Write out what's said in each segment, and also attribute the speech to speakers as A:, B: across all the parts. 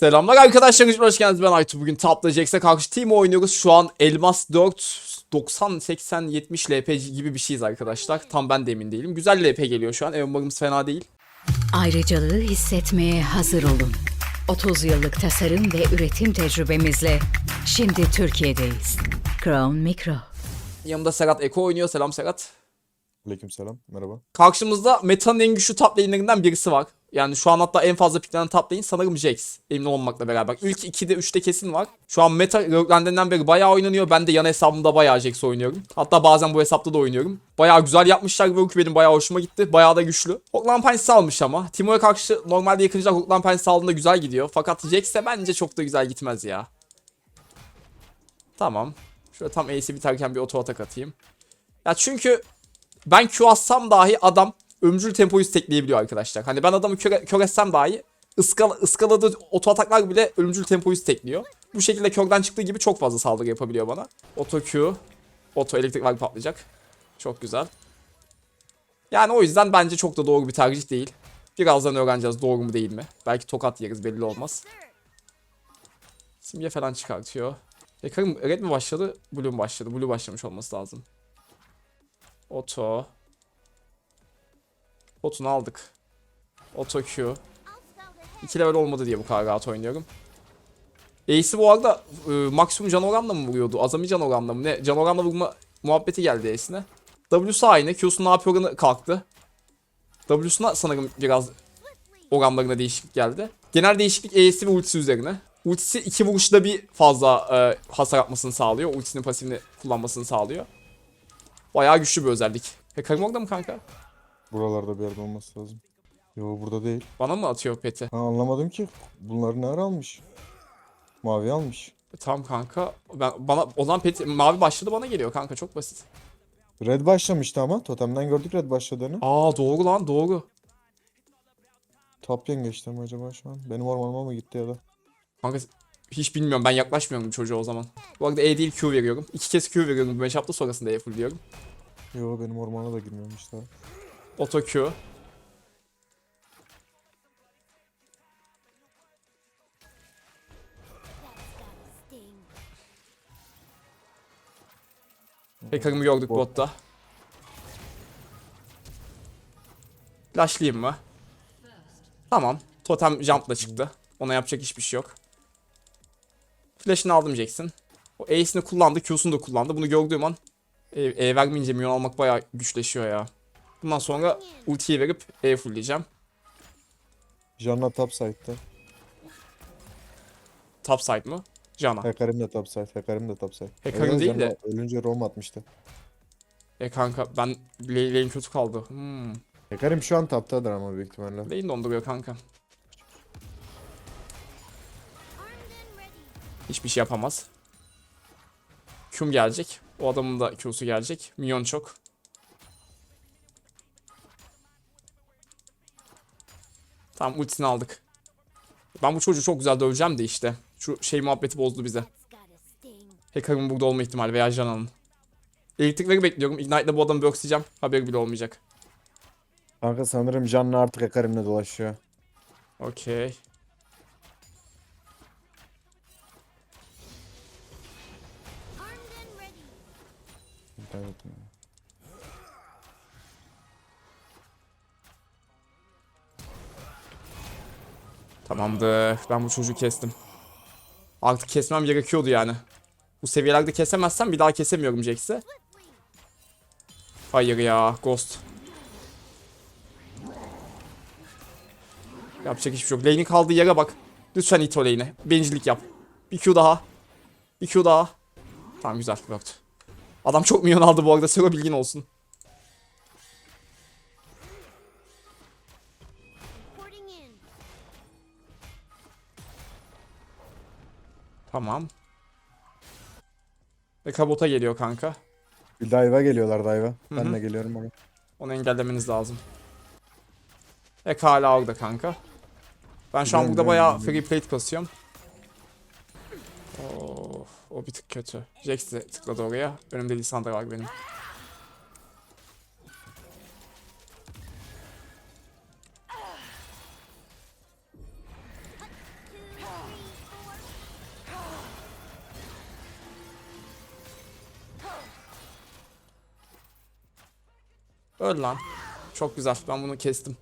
A: Selamlar arkadaşlar, hoş geldiniz. Ben Aytu. Bugün Tap'la Jax'e karşı team oynuyoruz. Şu an Elmas 4, 90, 80, 70 LP gibi bir şeyiz arkadaşlar. Tam ben de emin değilim. Güzel LP geliyor şu an. Evmarımız fena değil.
B: Ayrıcalığı hissetmeye hazır olun. 30 yıllık tasarım ve üretim tecrübemizle şimdi Türkiye'deyiz. Crown Micro.
A: Yanımda Serhat Eko oynuyor. Selam Serhat.
C: Aleykümselam. Merhaba.
A: Karşımızda Meta'nın en güçlü top lane'lerinden birisi var. Yani şu an hatta en fazla piklenen top lane sanırım Jax. Emin olmakla beraber. İlk 2'de 3'te kesin var. Şu an Meta Rogueland'den beri bayağı oynanıyor. Ben de yan hesabımda bayağı Jax oynuyorum. Hatta bazen bu hesapta da oynuyorum. Bayağı güzel yapmışlar Rogue benim bayağı hoşuma gitti. Bayağı da güçlü. Hoglan Punch almış ama. Timo'ya karşı normalde yakıncılar Hoglan Punch aldığında güzel gidiyor. Fakat Jax'e bence çok da güzel gitmez ya. Tamam. Şöyle tam Ace'i biterken bir auto atak atayım. Ya çünkü ben Q atsam dahi adam ömrül tempoyu stekleyebiliyor arkadaşlar. Hani ben adamı kör, kör etsem dahi ıskala, ıskaladığı oto ataklar bile ölümcül tempoyu stekliyor. Bu şekilde körden çıktığı gibi çok fazla saldırı yapabiliyor bana. Oto Q, oto elektrik var patlayacak. Çok güzel. Yani o yüzden bence çok da doğru bir tercih değil. Birazdan öğreneceğiz doğru mu değil mi. Belki tokat yeriz belli olmaz. Simge falan çıkartıyor. Yakarım red mi başladı? Blue mu başladı? Blue başlamış olması lazım. Oto. Otunu aldık. Oto Q. 2 level olmadı diye bu kadar rahat oynuyorum. Ace'i bu arada e, maksimum can oranla mı vuruyordu? Azami can oranla mı? Ne? Can oranla vurma muhabbeti geldi Ace'ine. W'su aynı. Q'sunun AP oranı kalktı. W'suna sanırım biraz oranlarına değişiklik geldi. Genel değişiklik E'si ve ultisi üzerine. Ultisi iki vuruşta bir fazla e, hasar atmasını sağlıyor. Ultisinin pasifini kullanmasını sağlıyor. Bayağı güçlü bir özellik. Hacker'ım orada mı kanka?
C: Buralarda bir yerde olması lazım. Yo burada değil.
A: Bana mı atıyor peti?
C: Ha, anlamadım ki. Bunları ne ara almış? Mavi almış.
A: E, Tamam kanka. Ben bana o zaman peti mavi başladı bana geliyor kanka çok basit.
C: Red başlamıştı ama. Totemden gördük red başladığını.
A: Aa doğru lan doğru.
C: Top lane geçti mi acaba şu an? Benim ormanıma mı gitti ya da?
A: Kanka hiç bilmiyorum ben yaklaşmıyorum çocuğa o zaman. Bu arada E değil Q veriyorum. İki kez Q veriyorum bu matchup'ta sonrasında E full diyorum.
C: Yo benim ormana da girmemiş daha.
A: Auto Q. Hacker'ımı gördük
C: Bot.
A: botta. Flashlayayım mı? Tamam. Totem jump'la çıktı. Ona yapacak hiçbir şey yok. Flash'ını aldım Jackson. O Ace'ini kullandı, Q'sunu da kullandı. Bunu gördüğüm an E, e vermeyince minyon almak bayağı güçleşiyor ya. Bundan sonra ultiyi verip E fullleyeceğim.
C: Janna top side'da.
A: Top side mı? Jana.
C: Hekarim de top side. Hekarim de top side.
A: Hekarim
C: Evet,
A: değil
C: Janna
A: de-
C: Ölünce roam atmıştı.
A: E kanka ben lane, kötü kaldı. Hmm.
C: Hekarim şu an toptadır ama büyük ihtimalle.
A: Lane donduruyor kanka. Hiçbir şey yapamaz. Q'm gelecek. O adamın da Q'su gelecek. Minyon çok. Tamam ultisini aldık. Ben bu çocuğu çok güzel döveceğim de işte. Şu şey muhabbeti bozdu bize. Hacker'ın burada olma ihtimali veya Jana'nın. Elektrikleri bekliyorum. Ignite'la bu adamı boxlayacağım. Haberi bile olmayacak.
C: Kanka sanırım Janna artık Hekarim'le dolaşıyor.
A: Okey.
C: Evet.
A: Tamamdır. Ben bu çocuğu kestim. Artık kesmem gerekiyordu yani. Bu seviyelerde kesemezsem bir daha kesemiyorum Jax'i. Hayır ya. Ghost. Yapacak hiçbir şey yok. Lane'in kaldığı yere bak. Lütfen it o lane'e. Bencillik yap. Bir Q daha. Bir Q daha. Tamam güzel. Worked. Adam çok milyon aldı bu arada. Sero bilgin olsun. Tamam. Ve kabota geliyor kanka.
C: Bir dive'a geliyorlar dive'a. Ben de geliyorum ama.
A: Onu engellemeniz lazım. Ek hala orada kanka. Ben şu an burada bayağı free plate kasıyorum. Of, o bir tık kötü. Jax de tıkladı oraya. Önümde Lissandra var benim. Öl lan. Çok güzel. Ben bunu kestim.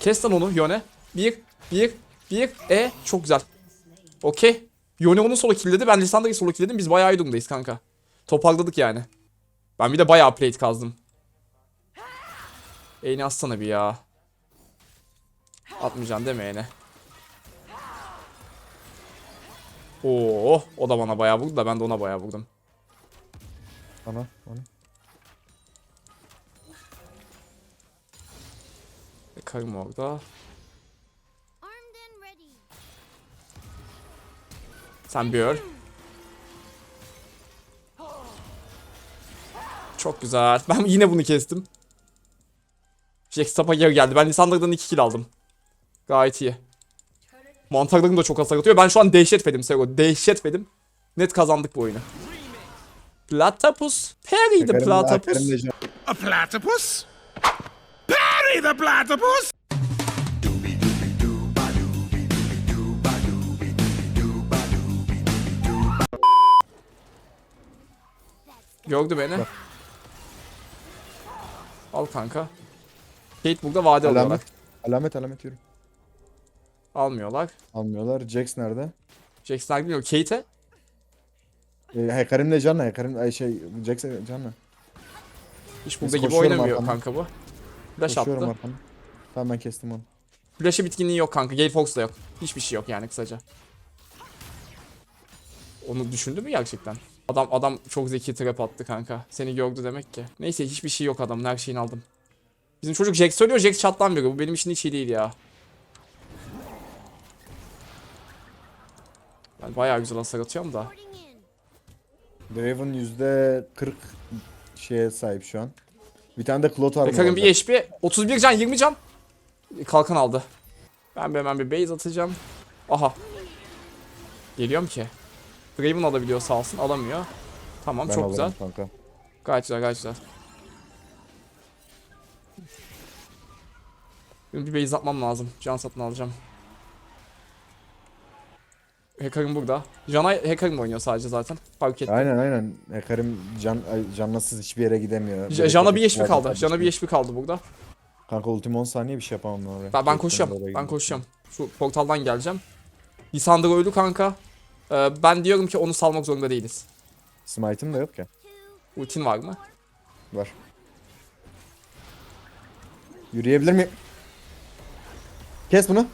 A: Kes lan onu Yone. Bir, bir, bir. E çok güzel. Okey. Yone onu solo killedi. Ben Lissandra'yı solo killedim. Biz bayağı iyi kanka. Toparladık yani. Ben bir de bayağı plate kazdım. E'ni atsana bir ya. Atmayacaksın değil mi E'ne? Oo, o da bana bayağı vurdu da ben de ona bayağı vurdum.
C: Ana. Ana.
A: E, Karım orada. Sen bir öl. Çok güzel. Ben yine bunu kestim. Jack geri geldi. Ben Lissandra'dan 2 kill aldım. Gayet iyi. Mantarlarım da çok hasar atıyor. Ben şu an dehşet fedim Sego. Dehşet fedim. Net kazandık bu oyunu. Platypus. Perry'di
C: Hekarim-
A: Platypus.
D: A platypus? Parry the platypus!
A: Gördü beni. Al kanka. Kate burada vade
C: Alamet.
A: olarak.
C: Alamet alamet yürü.
A: Almıyorlar.
C: Almıyorlar. Jax nerede?
A: Jack Sniper bilmiyor. Kate'e.
C: Ee, Hekarim de Can'la. Hekarim ay şey Jax Can'la.
A: Hiç burada gibi
C: koşuyorum
A: oynamıyor
C: arkamdan.
A: kanka bu. Flash
C: Koşuyorum
A: attı.
C: Tamam ben kestim onu.
A: Flash'e bitkinliği yok kanka. Gale Fox da yok. Hiçbir şey yok yani kısaca. Onu düşündü mü gerçekten? Adam adam çok zeki trap attı kanka. Seni gördü demek ki. Neyse hiçbir şey yok adamın. Her şeyini aldım. Bizim çocuk Jax söylüyor. Jax çatlanmıyor. Bu benim için hiç iyi değil ya. Ben bayağı güzel hasar atıyorum da.
C: Draven yüzde 40 şeye sahip şu an. Bir tane de Cloth armor var.
A: bir HP. 31 can 20 can. Kalkan aldı. Ben bir hemen bir base atacağım. Aha. Geliyorum ki. Draven alabiliyor sağ olsun. Alamıyor. Tamam
C: Ben
A: çok güzel.
C: Kanka.
A: Gayet güzel gayet güzel. Bir base atmam lazım. Can satın alacağım. Hacker'ım burada. Jana Hacker'ım oynuyor sadece zaten. Fark ettim.
C: Aynen aynen. Hekarim can, ay, canlasız hiçbir yere gidemiyor.
A: J- Jana bir HP kaldı. Jana bir HP kaldı burada.
C: Kanka ultim 10 saniye bir şey yapamam ben oraya.
A: Ben, ben
C: oraya
A: Ben koşuyorum. Şu portaldan geleceğim. Lisandro öldü kanka. Ee, ben diyorum ki onu salmak zorunda değiliz.
C: Smite'ım da yok ya.
A: Ultin var mı?
C: Var. Yürüyebilir miyim? Kes bunu.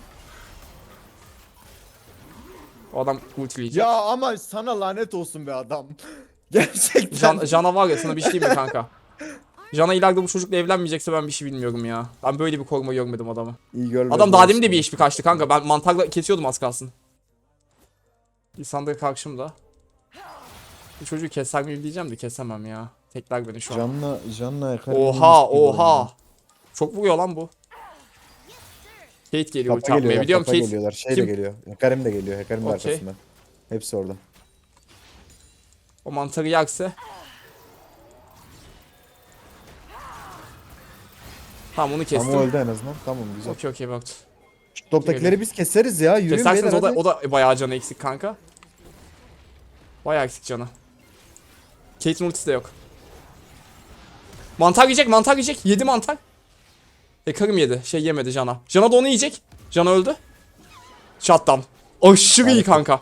A: O adam ultileyecek.
C: Ya ama sana lanet olsun be adam. Gerçekten.
A: Can, Jana var ya sana bir şey diyeyim mi kanka? Jana ileride bu çocukla evlenmeyecekse ben bir şey bilmiyorum ya. Ben böyle bir koruma görmedim adamı.
C: İyi görmedim.
A: Adam daha demin de bir HP kaçtı kanka. Ben mantarla kesiyordum az kalsın. Lisandro karşımda. Bu çocuğu keser miyim diyeceğim de kesemem ya. Tekler beni şu an.
C: Canla, canla.
A: Oha oha. Çok vuruyor lan bu. Kate geliyor ulti
C: Kapa
A: atmaya.
C: geliyor,
A: Biliyorum
C: kapa
A: Kate.
C: geliyorlar. Şey
A: Kim?
C: de geliyor. Hekarim de geliyor. Hekarim de
A: Okey.
C: arkasında. Hepsi orada.
A: O mantarı yerse. Tamam onu kestim.
C: Ama öldü en azından. Tamam güzel.
A: Okey okey baktı.
C: Şu toptakileri biz keseriz ya. Yürüyün
A: Keserseniz
C: beyler
A: o da,
C: hadi.
A: o da bayağı canı eksik kanka. Bayağı eksik canı. Kate'in ultisi de yok. Mantar yiyecek, mantar yiyecek. Yedi mantar. Ekarım yedi. Şey yemedi Jana. Jana da onu yiyecek. Jana öldü. Shutdown. Aşırı iyi kanka.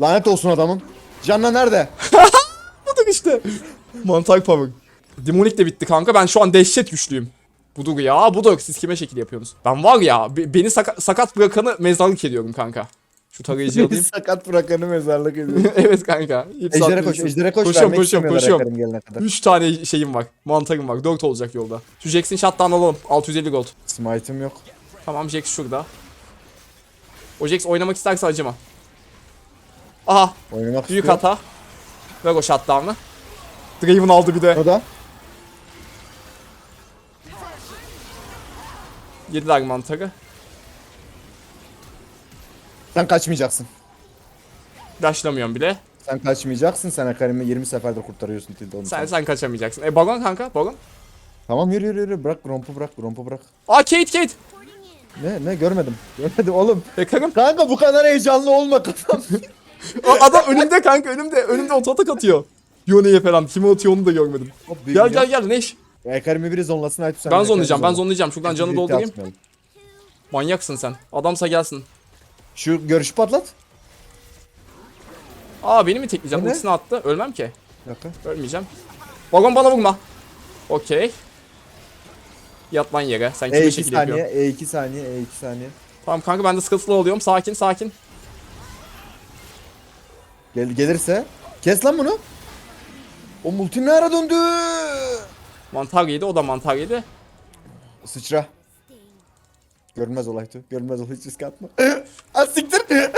C: Lanet olsun adamın. Canla nerede?
A: Budur işte. Mantar power. Demonik de bitti kanka. Ben şu an dehşet güçlüyüm. Budur ya budur. Siz kime şekil yapıyorsunuz? Ben var ya be- beni saka- sakat bırakanı mezarlık ediyorum kanka. Şu tarayıcıyı alayım.
C: Sakat bırakanı mezarlık ediyor.
A: evet kanka.
C: Ejdere koş, ejdere koş.
A: Koşuyorum,
C: Vermek
A: koşuyorum, koşuyorum.
C: Gelene kadar.
A: 3 tane şeyim var. Mantarım var. 4 olacak yolda. Şu Jackson shot'tan alalım. 650 gold.
C: Smite'ım yok.
A: Tamam Jax şurada. O Jax oynamak isterse acıma. Aha
C: Oynamak
A: büyük
C: istiyor.
A: hata. Ver o shutdown'ı. Draven aldı bir de.
C: O da.
A: Yediler mantarı.
C: Sen kaçmayacaksın.
A: Flashlamıyorum bile.
C: Sen kaçmayacaksın. Sen Hekarim'i 20 seferdir kurtarıyorsun Tilde onu.
A: Sen sen kaçamayacaksın. E Baron kanka Baron.
C: Tamam yürü yürü yürü. Bırak rompu bırak. Rompu bırak.
A: Aa Kate Kate.
C: Ne ne görmedim. Görmedim oğlum.
A: Ekarım.
C: Kanka bu kadar heyecanlı olma kafam.
A: Adam önümde kanka önümde. Önümde ototak atıyor. Yone'ye falan. Kime atıyor onu da görmedim.
C: Hop,
A: Gel gel gel Neş.
C: Ekarim'i biri zonlasın Aytu sen.
A: Ben zonlayacağım ben
C: zonla.
A: zonlayacağım. Şuradan canı doldurayım. Manyaksın sen. Adamsa gelsin.
C: Şu görüşü patlat.
A: Aa beni mi tekleyeceğim?
C: Ne?
A: Ultisini attı. Ölmem ki.
C: Bir dakika.
A: Ölmeyeceğim. Vagon bana vurma. Okey. Yat lan yere. Sen kime
C: E2
A: şekil
C: saniye,
A: yapıyorsun?
C: E2 saniye, E2 saniye.
A: Tamam kanka ben de sıkıntılı oluyorum. Sakin sakin.
C: Gel gelirse. Kes lan bunu. O multi ne ara döndü?
A: Mantar yedi. O da mantar yedi.
C: Sıçra. Görünmez olaydı. Görünmez olay hiç risk atma. Az siktir.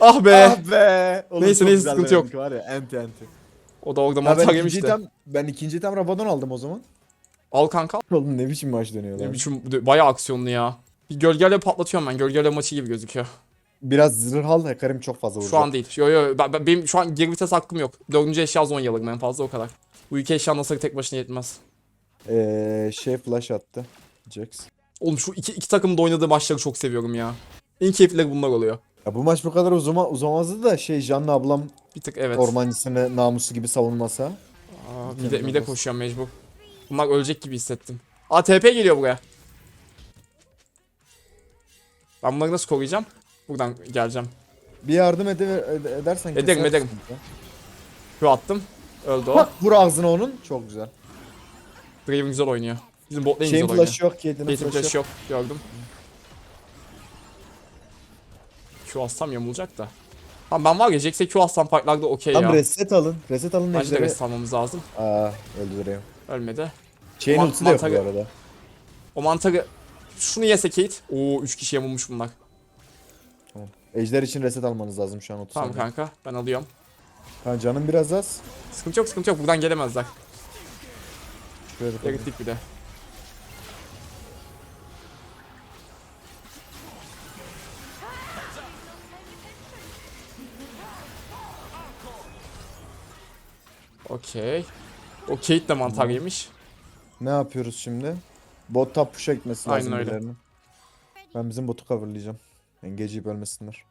A: Ah be.
C: ah be. Oğlum
A: Neyse,
C: çok
A: neyse,
C: güzel
A: sıkıntı yok.
C: verdik Var ya enti enti.
A: O da orada
C: Ha, ben ikinci
A: yemişti.
C: tam ben ikinci tam Rabadon aldım o zaman.
A: Al kanka.
C: Oğlum ne biçim maç dönüyor
A: Ne
C: lan.
A: biçim bayağı aksiyonlu ya. Bir gölgeyle patlatıyorum ben. Gölgeyle maçı gibi gözüküyor.
C: Biraz zırh al Hekarim çok fazla vuracak.
A: Şu an değil. Yo yo ben, ben- benim şu an geri vites hakkım yok. Dördüncü eşya Zonyalık en fazla o kadar. Bu iki eşya nasıl tek başına yetmez.
C: Ee, şey flash attı. Jax.
A: Oğlum şu iki, iki takımın da oynadığı maçları çok seviyorum ya. En keyiflileri bunlar oluyor.
C: Ya bu maç bu kadar uzama, uzamazdı da şey Canlı ablam
A: Bir tık evet.
C: ormancısını namusu gibi savunmasa.
A: Aa, mide, mide koşuyorum mecbur. Bunlar ölecek gibi hissettim. Aa TP geliyor buraya. Ben bunları nasıl koruyacağım? Buradan geleceğim.
C: Bir yardım ede, ede- edersen
A: Ederim, ederim. Şu attım. Öldü o.
C: Bak vur ağzına onun. Çok güzel.
A: Draven güzel oynuyor. Bizim bot lane
C: Şeyin
A: güzel oynuyor.
C: flash'ı yok. Kate'nin
A: Kate'in
C: flash'ı
A: flash
C: yok.
A: yok. Gördüm. Q assam yamulacak da. Tamam ben var ya Jax'e Q assam fightlarda okey
C: Tam
A: ya.
C: reset alın. Reset alın
A: Bence de
C: ejderi.
A: rest almamız lazım.
C: Aa öldüreyim.
A: Ölmedi.
C: Chain
A: Man-
C: ultisi de yok bu
A: mantarı-
C: arada.
A: O mantarı... Şunu yese Kate. Oo 3 kişi yamulmuş bunlar.
C: Ejder için reset almanız lazım şu an 30
A: Tamam
C: saniye.
A: kanka ben alıyorum.
C: Ha, canım biraz az.
A: Sıkıntı yok sıkıntı yok buradan gelemezler.
C: Bakalım.
A: Erittik bir de. Okey. O Kate de mantar yemiş.
C: Ne yapıyoruz şimdi? Bot top push'a gitmesi lazım
A: öyle.
C: birilerinin. Ben bizim botu coverlayacağım. Engage'i bölmesinler.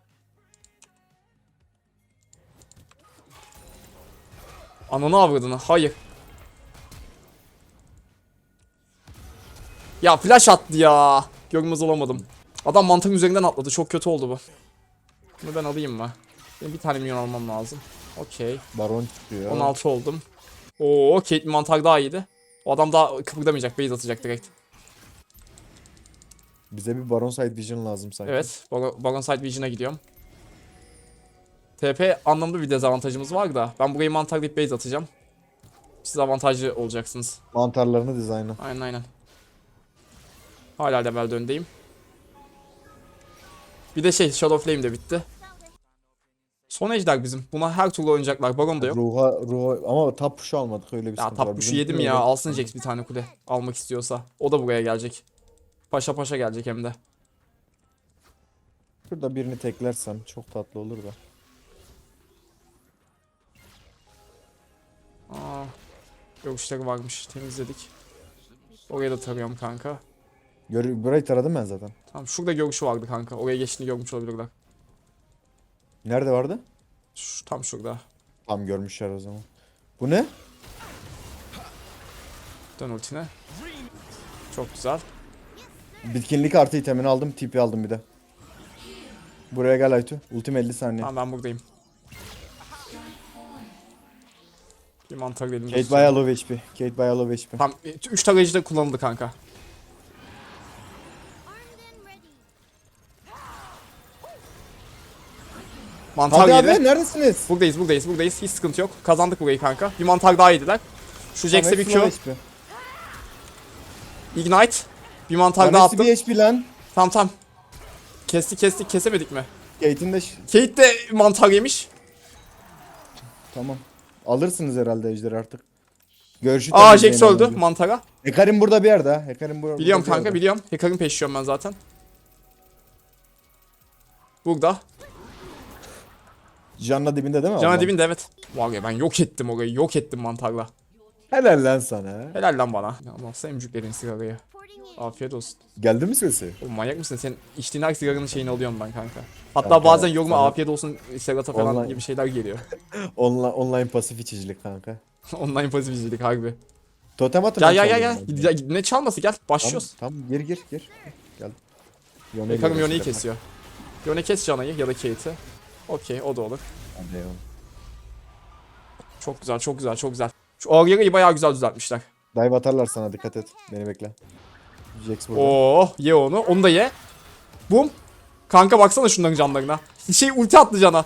A: Ananı avradını. Hayır. Ya flash attı ya. Görmez olamadım. Adam mantığın üzerinden atladı. Çok kötü oldu bu. Bunu ben alayım mı? Benim bir tane minyon almam lazım. Okey.
C: Baron çıkıyor.
A: 16 oldum. Oo, Kate mantar daha iyiydi. O adam daha kıpırdamayacak. Base atacak direkt.
C: Bize bir Baron side vision lazım sanki.
A: Evet. Bar- Baron Side Vision'a gidiyorum. TP anlamda bir dezavantajımız var da. Ben burayı mantarlayıp base atacağım. Siz avantajlı olacaksınız.
C: Mantarlarını dizaynla.
A: Aynen aynen. Hala level öndeyim. Bir de şey Shadow Flame de bitti. Son ejder bizim. Buna her türlü oynayacaklar. Baron da yok.
C: Ruha, ruha ama top push'u almadık öyle bir
A: Ya tap
C: Bizim
A: yedim ya. Alsın Jax bir tane kule. Almak istiyorsa. O da buraya gelecek. Paşa paşa gelecek hem de.
C: Şurada birini teklersem çok tatlı olur da.
A: Aa, görüşleri varmış. Temizledik. Oraya da tarıyorum kanka.
C: Gör, burayı taradım ben zaten.
A: Tamam şurada görüşü vardı kanka. Oraya geçtiğini görmüş olabilirler.
C: Nerede vardı?
A: Şu, tam şurada.
C: Tam görmüşler o zaman. Bu ne?
A: Dön ultine. Çok güzel.
C: Bitkinlik artı itemini aldım. TP aldım bir de. Buraya gel Aytu. Ultim 50 saniye.
A: Tamam ben buradayım. Bir mantar dedim.
C: Kate bayağı low HP. Kate bayağı low HP.
A: Tamam 3 tarayıcı da kullanıldı kanka. Mantar
C: Hadi
A: yedi.
C: abi neredesiniz?
A: Buradayız buradayız buradayız. Hiç sıkıntı yok. Kazandık burayı kanka. Bir mantar daha yediler. Şu Jax'e bir Q. Ignite. Bir mantar daha attım.
C: bir HP lan.
A: Tamam tamam. Kestik kestik kesemedik mi?
C: Kate'in de
A: Kate de mantar yemiş.
C: tamam. Alırsınız herhalde ejderi artık. Görüşü
A: Aa Jax öldü
C: hemen.
A: mantara.
C: Hekarim burada bir yerde ha. Hekarim burada
A: Biliyorum
C: burada
A: kanka
C: yerde.
A: biliyorum. Hacker'ın peşiyorum ben zaten. Burada.
C: Canla dibinde değil mi?
A: Cana
C: ablam?
A: dibinde evet. Var ya ben yok ettim orayı. Yok ettim mantarla.
C: Helal lan sana.
A: Helal lan bana. Ama emcüklerin sigarayı. Afiyet olsun.
C: Geldi mi sesi?
A: Oğlum manyak mısın? Sen içtiğin her sigaranın şeyini alıyorum ben kanka. Hatta
C: Kanka,
A: bazen yoruma
C: sana-
A: afiyet olsun sigarata falan
C: Online-
A: gibi şeyler geliyor.
C: Online, online pasif içicilik kanka.
A: Online pasif izledik harbi.
C: Totem atın.
A: Gel gel gel gel. Ya, Ne çalması gel.
C: Tamam,
A: Başlıyoruz.
C: tamam gir gir gir. Gel. Yone'yi
A: Yone'yi kesiyor. Yone kes Cana'yı ya da Kate'i. Okey o da olur.
C: Hadi eyvallah.
A: Çok güzel çok güzel çok güzel. Şu Auriera'yı bayağı güzel düzeltmişler.
C: Dive atarlar sana dikkat et. Beni bekle. Jax burada.
A: Oo ye onu. Onu da ye. Bum. Kanka baksana şunların canlarına. Şey ulti attı Can'a.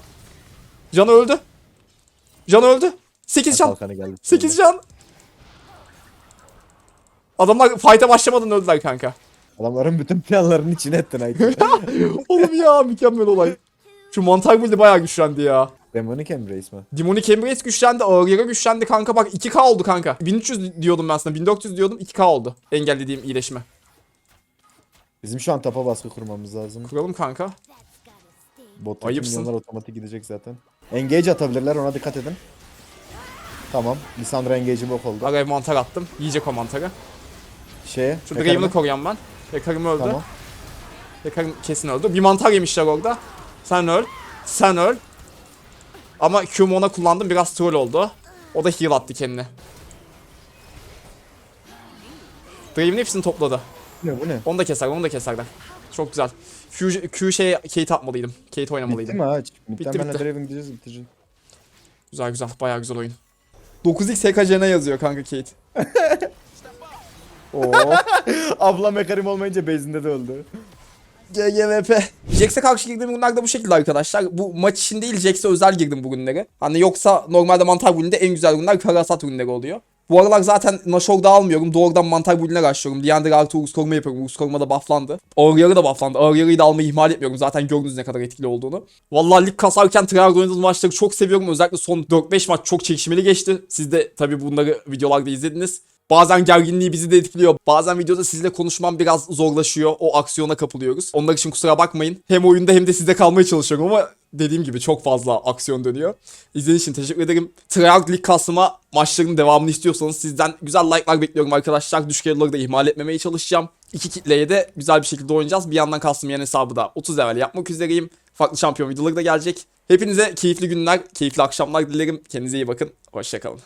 A: Can öldü. Can öldü. 8 can.
C: Kalkanı geldi.
A: 8 can. Adamlar fight'a başlamadan öldüler kanka.
C: Adamların bütün planlarının içine ettin Aykut.
A: Oğlum ya mükemmel olay. Şu mantar build'i bayağı güçlendi ya.
C: Demonic Embrace mi?
A: Demonic Embrace güçlendi, Aurora güçlendi kanka bak 2k oldu kanka. 1300 diyordum ben sana 1400 diyordum 2k oldu. Engellediğim iyileşme.
C: Bizim şu an tapa baskı kurmamız lazım.
A: Kuralım kanka.
C: Bottaki
A: Ayıpsın.
C: milyonlar otomatik gidecek zaten. Engage atabilirler ona dikkat edin. Tamam. Lissandra engage'i bok oldu.
A: Araya mantar attım. Yiyecek o mantarı.
C: Şeye.
A: Şu
C: Draven'ı-
A: koruyan ben. Yakarım öldü.
C: Tamam.
A: Yakarım kesin öldü. Bir mantar yemişler orada. Sen öl. Sen öl. Ama Q'mu ona kullandım biraz troll oldu. O da heal attı kendine. Draven hepsini topladı.
C: Ne bu ne?
A: Onu da keser, onu da keserler. Çok güzel. Q, Q şeye Kate atmalıydım. Kate
C: Bitti
A: oynamalıydım.
C: mi aç?
A: Bitti,
C: Bitti
A: bitti.
C: Draven gideceğiz bitireceğiz.
A: Güzel güzel, bayağı güzel oyun. 9x HKCN yazıyor kanka Kate. Oo.
C: Abla mekarim olmayınca base'inde de öldü.
A: GGVP. Jax'e karşı girdiğim günler bu şekilde arkadaşlar. Bu maç için değil Jax'e özel girdim bu. Hani yoksa normalde mantar gününde en güzel günler karasat günleri oluyor. Bu aralar zaten Nashor'da almıyorum. Doğrudan mantar bulüne başlıyorum. Leander artı Urus koruma yapıyorum. Urus koruma da bufflandı. Ağrıyarı da bufflandı. Ağrıyarıyı da almayı ihmal etmiyorum. Zaten gördünüz ne kadar etkili olduğunu. Vallahi lig kasarken tryhard oynadığım maçları çok seviyorum. Özellikle son 4-5 maç çok çekişmeli geçti. Siz de tabii bunları videolarda izlediniz. Bazen gerginliği bizi de etkiliyor. Bazen videoda sizle konuşmam biraz zorlaşıyor. O aksiyona kapılıyoruz. Onlar için kusura bakmayın. Hem oyunda hem de sizde kalmaya çalışıyorum ama dediğim gibi çok fazla aksiyon dönüyor. İzlediğiniz için teşekkür ederim. Tryhard Lig kasma maçların devamını istiyorsanız sizden güzel like'lar bekliyorum arkadaşlar. Düşük da ihmal etmemeye çalışacağım. İki kitleye de güzel bir şekilde oynayacağız. Bir yandan kastım hesabı da 30 level yapmak üzereyim. Farklı şampiyon videoları da gelecek. Hepinize keyifli günler, keyifli akşamlar dilerim. Kendinize iyi bakın. Hoşçakalın.